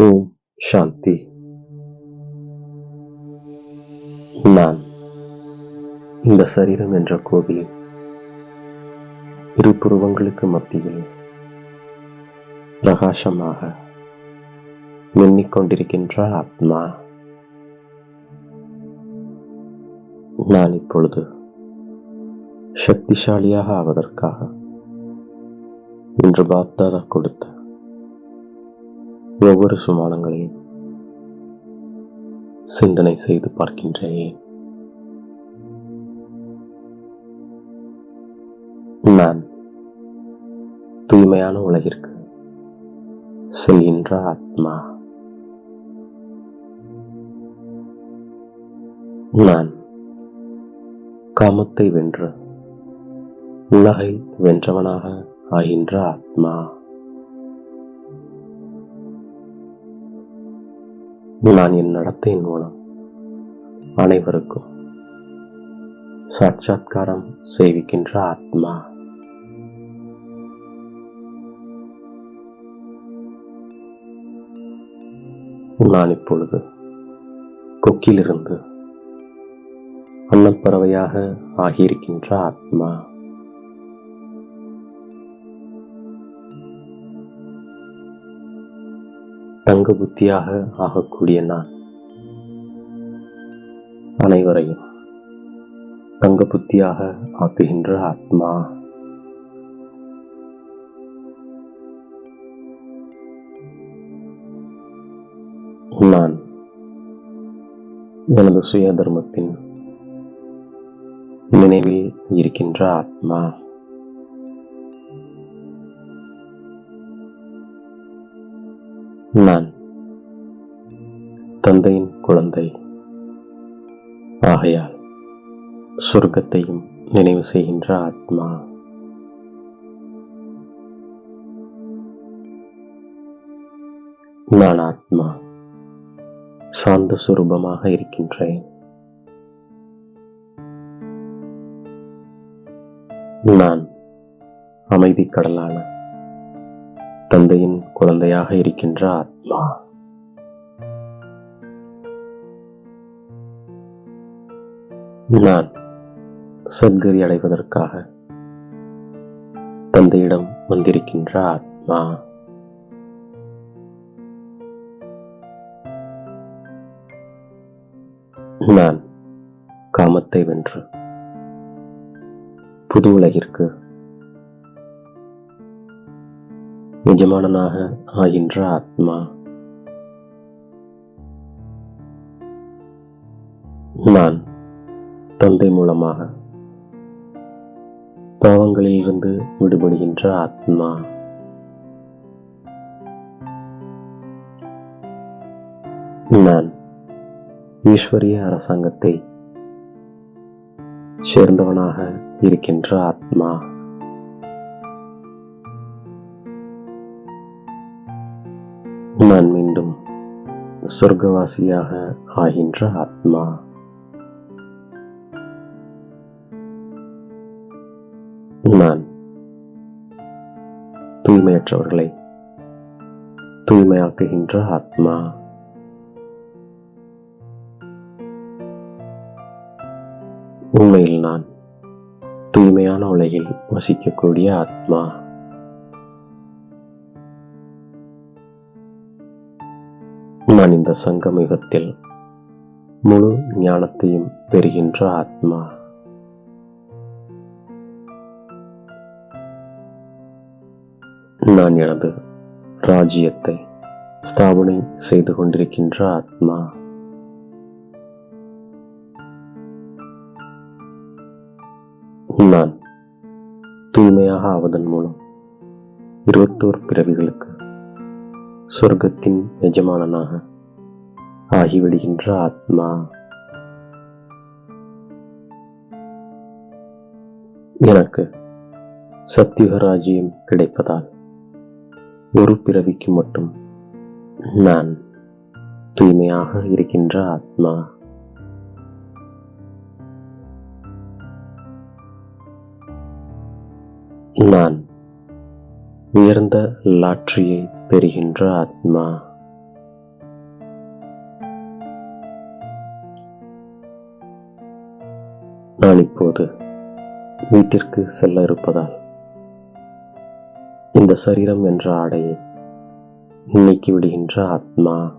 ஓம் சாந்தி நான் இந்த சரீரம் என்ற கோவிலில் இரு புருவங்களுக்கு மத்தியில் பிரகாசமாக மின்னிக்கொண்டிருக்கின்ற ஆத்மா நான் இப்பொழுது சக்திசாலியாக ஆவதற்காக இன்று பாப்தாதா கொடுத்த ஒவ்வொரு சுமானங்களையும் சிந்தனை செய்து பார்க்கின்றேன். நான் தூய்மையான உலகிற்கு செல்கின்ற ஆத்மா. நான் காமத்தை வென்று உலகை வென்றவனாக ஆகின்ற ஆத்மா. நான் என் நடத்தையின் மூலம் அனைவருக்கும் சாட்சாத்காரம் செய்விக்கின்ற ஆத்மா. நான் இப்பொழுது கொக்கிலிருந்து அன்னப்பறவையாக ஆகியிருக்கின்ற ஆத்மா. தங்க புத்தியாக ஆகக்கூடிய நான். அனைவரையும் தங்க புத்தியாக ஆக்குகின்ற ஆத்மா. நான் எனது சுய தர்மத்தின் நினைவில் இருக்கின்ற ஆத்மா. நான் தந்தையின் குழந்தை. ஆகையால் சொர்க்கத்தையும் நினைவு செய்கின்ற ஆத்மா. நான் ஆத்மா. சாந்த சுரூபமாக இருக்கின்றேன். நான் அமைதி கடலான தந்தையின் குழந்தையாக இருக்கின்ற ஆத்மா நான் சத்கதி அடைவதற்காக தந்தையிடம் வந்திருக்கின்ற ஆத்மா நான் காமத்தை வென்று புது உலகிற்கு எஜமானனாக ஆகின்ற ஆத்மா. நான் தந்தை மூலமாக பாவங்களில் இருந்து விடுபடுகின்ற ஆத்மா. நான் ஈஸ்வரிய அரசாங்கத்தை சேர்ந்தவனாக இருக்கின்ற ஆத்மா. நான் மீண்டும் சொர்க்கவாசியாக ஆகின்ற ஆத்மா. நான் தூய்மையற்றவர்களை தூய்மையாக்குகின்ற ஆத்மா. உண்மையில் நான் தூய்மையான உலகில் வசிக்கக்கூடிய ஆத்மா. நான் இந்த சங்கமிகத்தில் முழு ஞானத்தையும் பெறுகின்ற ஆத்மா. நான் எனது ராஜ்யத்தை ஸ்தாபனை செய்து கொண்டிருக்கின்ற ஆத்மா. நான் தூய்மையாக ஆவதன் மூலம் இருபத்தோரு பிறவிகளுக்கு சொர்க்கத்தின் எஜமானனாக ஆகிவிடுகின்ற ஆத்மா. எனக்கு சத்தியகராஜ்யம் கிடைப்பதால் ஒரு பிறவிக்கு மட்டும் நான் தூய்மையாக இருக்கின்ற ஆத்மா. நான் உயர்ந்த லாட்ரியை பெறுகின்ற ஆத்மா. நான் இப்போது வீட்டிற்கு செல்ல இருப்பதால் இந்த சரீரம் என்ற ஆடையை நீக்கி விடுகின்ற ஆத்மா.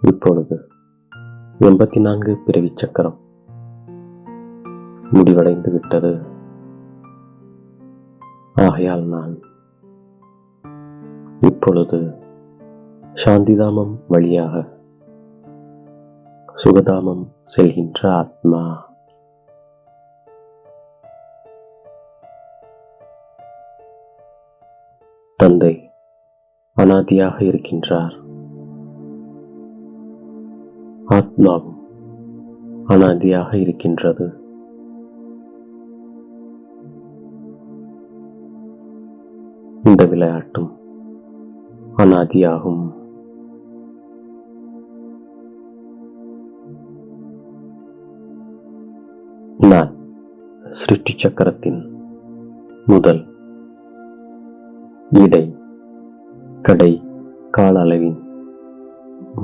இப்பொழுது எண்பத்தி நான்கு பிறவி சக்கரம் முடிவடைந்து விட்டது. ஆகையால் நான் இப்பொழுது சாந்திதாமம் வழியாக சுகதாமம் செல்கின்ற ஆத்மா. தந்தை அனாதியாக இருக்கின்றார். ஆத்மாவும் அனாதியாக இருக்கின்றது. இந்த விளையாட்டும் அனாதியாகும். நான் சிருஷ்டி சக்கரத்தின் முதல் இடை கடை கால அளவின்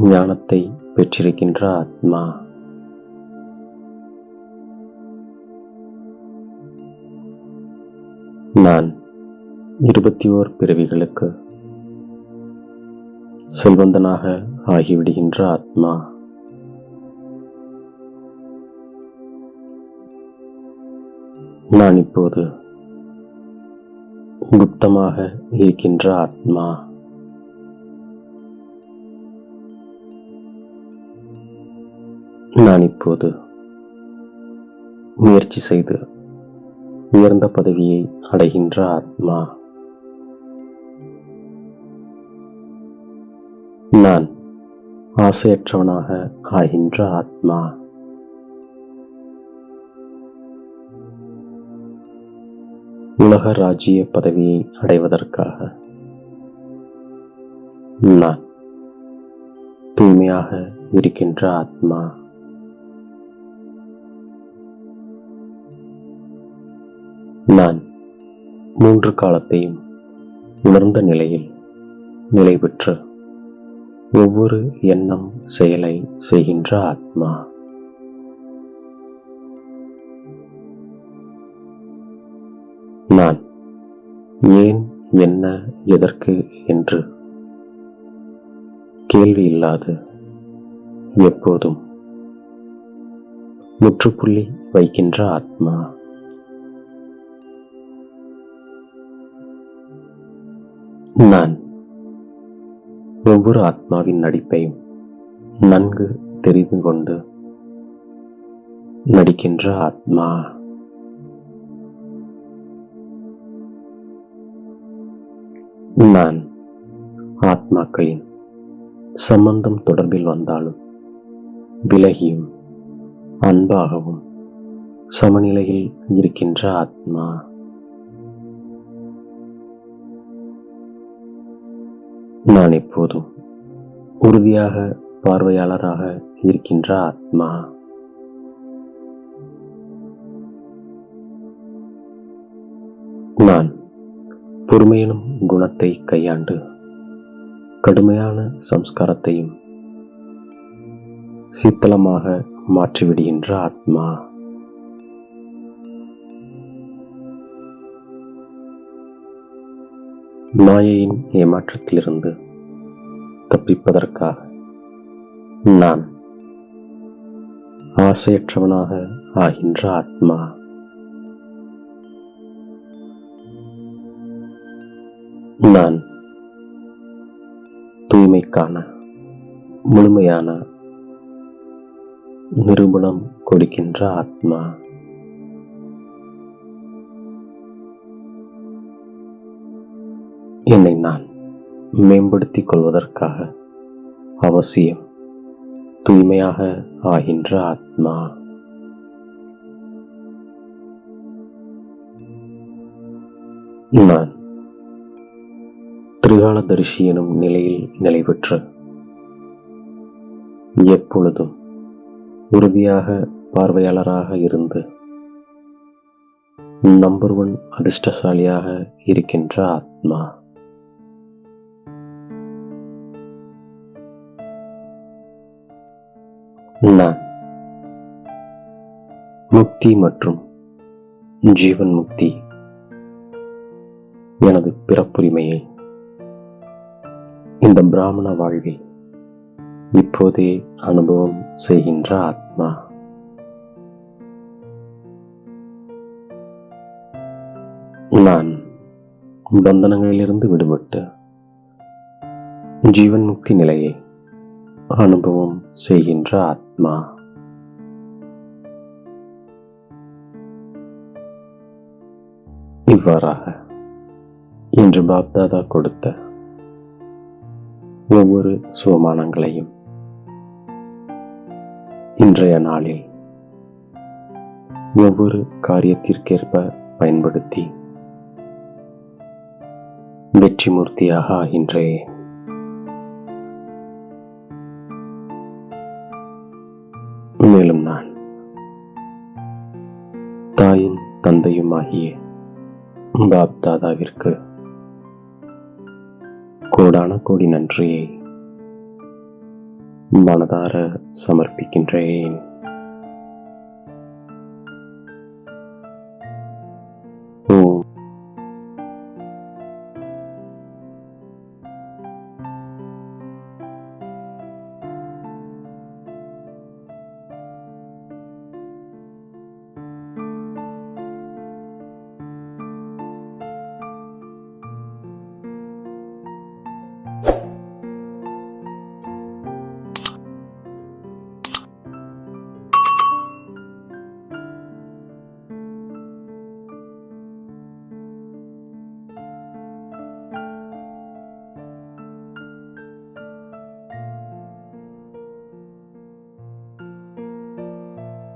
ஞானத்தை பெற்றிருக்கின்ற ஆத்மா. நான் இருபத்தி ஓர் பிறவிகளுக்கு செல்வந்தனாக ஆகிவிடுகின்ற ஆத்மா. நான் இப்போது குப்தமாக இருக்கின்ற ஆத்மா. நான் இப்போது முயற்சி செய்து உயர்ந்த பதவியை அடைகின்ற ஆத்மா. நான் ஆசையற்றவனாக ஆகின்ற ஆத்மா. உலக ராஜ்ய பதவியை அடைவதற்காக நான் தூய்மையாக இருக்கின்ற ஆத்மா நான் மூன்று காலத்தையும் உணர்ந்த நிலையில் நிலை பெற்று ஒவ்வொரு எண்ணம் செயலை செய்கின்ற ஆத்மா. ஏன் என்ன எதற்கு என்று? கேள்வி இல்லாது எப்போதும். முற்றுப்புள்ளி வைக்கின்ற ஆத்மா. நான் ஒவ்வொரு ஆத்மாவின் நடிப்பையும் நன்கு தெரிந்து கொண்டு நடிக்கின்ற ஆத்மா. ஆத்மாக்களின் சம்பந்தம் தொடர்பில் வந்தாலும் விலகியும் அன்பாகவும் சமநிலையில் இருக்கின்ற ஆத்மா. நான் எப்போதும் உறுதியாக பார்வையாளராக இருக்கின்ற ஆத்மா. நான் பொறுமையினும் குணத்தை கையாண்டு கடுமையான சம்ஸ்காரத்தையும் சீத்தளமாக மாற்றிவிடுகின்ற ஆத்மா. மாயையின் ஏமாற்றத்திலிருந்து தப்பிப்பதற்காக நான் ஆசையற்றவனாக ஆகின்ற ஆத்மா. நான் தூய்மைக்கான முழுமையான நிரூபணம் கொடுக்கின்ற ஆத்மா. என்னை நான் மேம்படுத்திக் கொள்வதற்காக அவசியம் தூய்மையாக ஆகின்ற ஆத்மா. நான் திரிகாலதரிசி எனும் நிலையில் நிலை பெற்று எப்பொழுதும் உறுதியாக பார்வையாளராக இருந்து நம்பர் ஒன் அதிர்ஷ்டசாலியாக இருக்கின்ற ஆத்மா. நான் முக்தி மற்றும் ஜீவன் முக்தி எனது பிறப்புரிமையை இந்த பிராமண வாழ்வில் இப்போதே அனுபவம் செய்கின்ற ஆத்மா. நான் பந்தனங்களிலிருந்து விடுபட்டு ஜீவன் முக்தி நிலையை அனுபவம் செய்கின்ற ஆத்மா. இவ்வாறாக இன்று பாப்தாதா கொடுத்த ஒவ்வொரு சுவமானங்களையும். இன்றைய நாளில் ஒவ்வொரு காரியத்திற்கேற்ப பயன்படுத்தி வெற்றி மூர்த்தியாக ஆகின்றே மேலும் நான் தாயும் தந்தையும் ஆகிய பாப்தாதாவிற்கு கோடான கோடி நன்றியை மனதார சமர்ப்பிக்கின்றேன்.